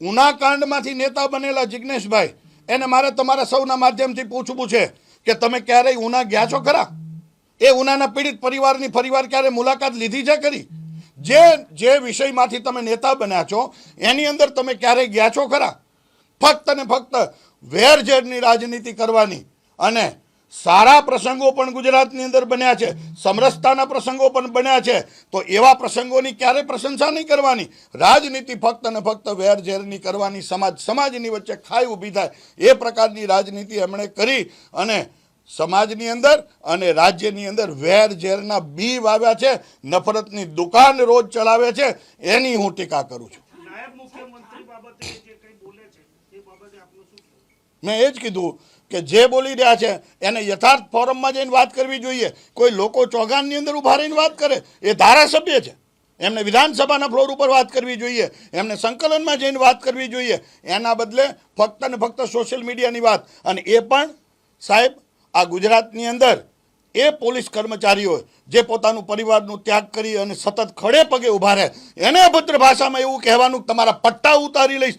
ઉના કાંડમાંથી નેતા બનેલા જિજ્ઞેશભાઈ એને મારે તમારા સૌના માધ્યમથી પૂછવું છે કે તમે ક્યારેય ઉના ગયા છો ખરા? એ ઉનાના પીડિત પરિવારની ફરીવાર ક્યારે મુલાકાત લીધી છે ખરી? જે જે વિષયમાંથી તમે નેતા બન્યા છો, એની અંદર તમે ક્યારેય ગયા છો ખરા? ફક્ત ને ફક્ત વેરઝેરની રાજનીતિ કરવાની અને સારા પ્રસંગો પણ ગુજરાતની અંદર બન્યા છે, સમરસતાના પ્રસંગો પણ બન્યા છે તો એવા પ્રસંગોની ક્યારે પ્રશંસા નહીં કરવાની રાજનીતિ ફક્ત ને ફક્ત વેરઝેરની કરવાની, સમાજ, સમાજની વચ્ચે ખાઈ ઊભી થાય, એ પ્રકારની રાજનીતિ એમણે કરી અને સમાજની અંદર અને રાજ્યની અંદર વેર ઝેરના બી વાવ્યા છે, નફરતની દુકાન રોજ ચલાવે છે, એની હું ટીકા કરું છું નાયબ મુખ્યમંત્રી બાબતે જે કંઈ બોલે છે, એ બાબતે આપનું શું? મેં એ જ કીધું કે જે બોલી રહ્યા છે, એને યથાર્થ ફોરમમાં જઈને વાત કરવી જોઈએ. કોઈ લોકો ચોગાનની અંદર ઊભા રહીને વાત કરે, એ ધારાસભ્ય છે. એમને વિધાનસભાના ફ્લોર ઉપર વાત કરવી જોઈએ, એમને સંકલનમાં જઈને વાત કરવી જોઈએ. એના બદલે ફક્ત ને ફક્ત સોશિયલ મીડિયાની વાત. અને એ પણ, સાહેબ, આ ગુજરાતની અંદર એ પોલીસ કર્મચારીઓ જે પોતાનું પરિવારનું ત્યાગ કરી અને સતત ખડે પગે ઊભા રહે, એને અભદ્ર ભાષામાં એવું કહેવાનું તમારા પટ્ટા ઉતારી લઈશ